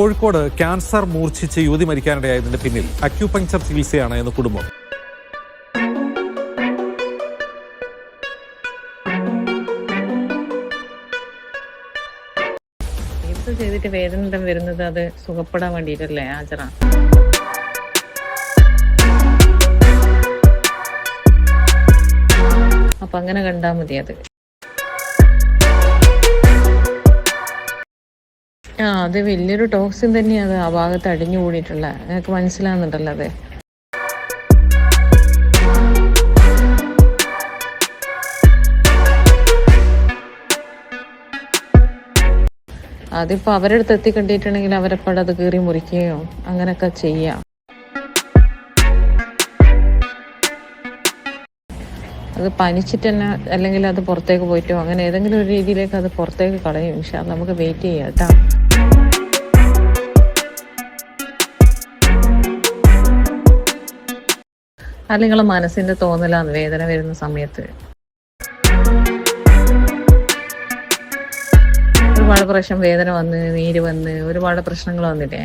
Kozhikode cancer മൂർച്ഛിച്ച് യുവതി മരിക്കാനിടയായതിന്റെ പിന്നിൽ acupuncture ചികിത്സയാണ് എന്ന് കുടുംബം. ചികിത്സ ചെയ്തിട്ട് വേദന വരുന്നത് അത് സുഖപ്പെടാൻ വേണ്ടിയിട്ടല്ലേ ആചറ അപ്പൊ അങ്ങനെ കണ്ടാ മതി അത്. ആ അത് വലിയൊരു ടോക്സിൻ തന്നെയാണ് ആ ഭാഗത്ത് അടിഞ്ഞു കൂടിയിട്ടുള്ള. നിങ്ങൾക്ക് മനസ്സിലാകുന്നുണ്ടല്ലോ അത്. അതിപ്പോൾ അവരുടെ അടുത്ത് എത്തിക്കണ്ടിട്ടുണ്ടെങ്കിൽ അവരെപ്പോഴത് കീറി മുറിക്കുകയോ അങ്ങനെയൊക്കെ ചെയ്യാം. അത് പനിച്ചിട്ട് തന്നെ അല്ലെങ്കിൽ അത് പുറത്തേക്ക് പോയിട്ടോ അങ്ങനെ ഏതെങ്കിലും ഒരു രീതിയിലേക്ക് അത് പുറത്തേക്ക് കളയും. പക്ഷെ നമുക്ക് വെയിറ്റ് ചെയ്യാം കേട്ടോ. നിങ്ങളെ മനസ്സിന്റെ തോന്നലാണ് വേദന വരുന്ന സമയത്ത്. ഒരുപാട് പ്രശ്നം വേദന വന്ന് നീര് വന്ന് ഒരുപാട് പ്രശ്നങ്ങൾ വന്നില്ലേ?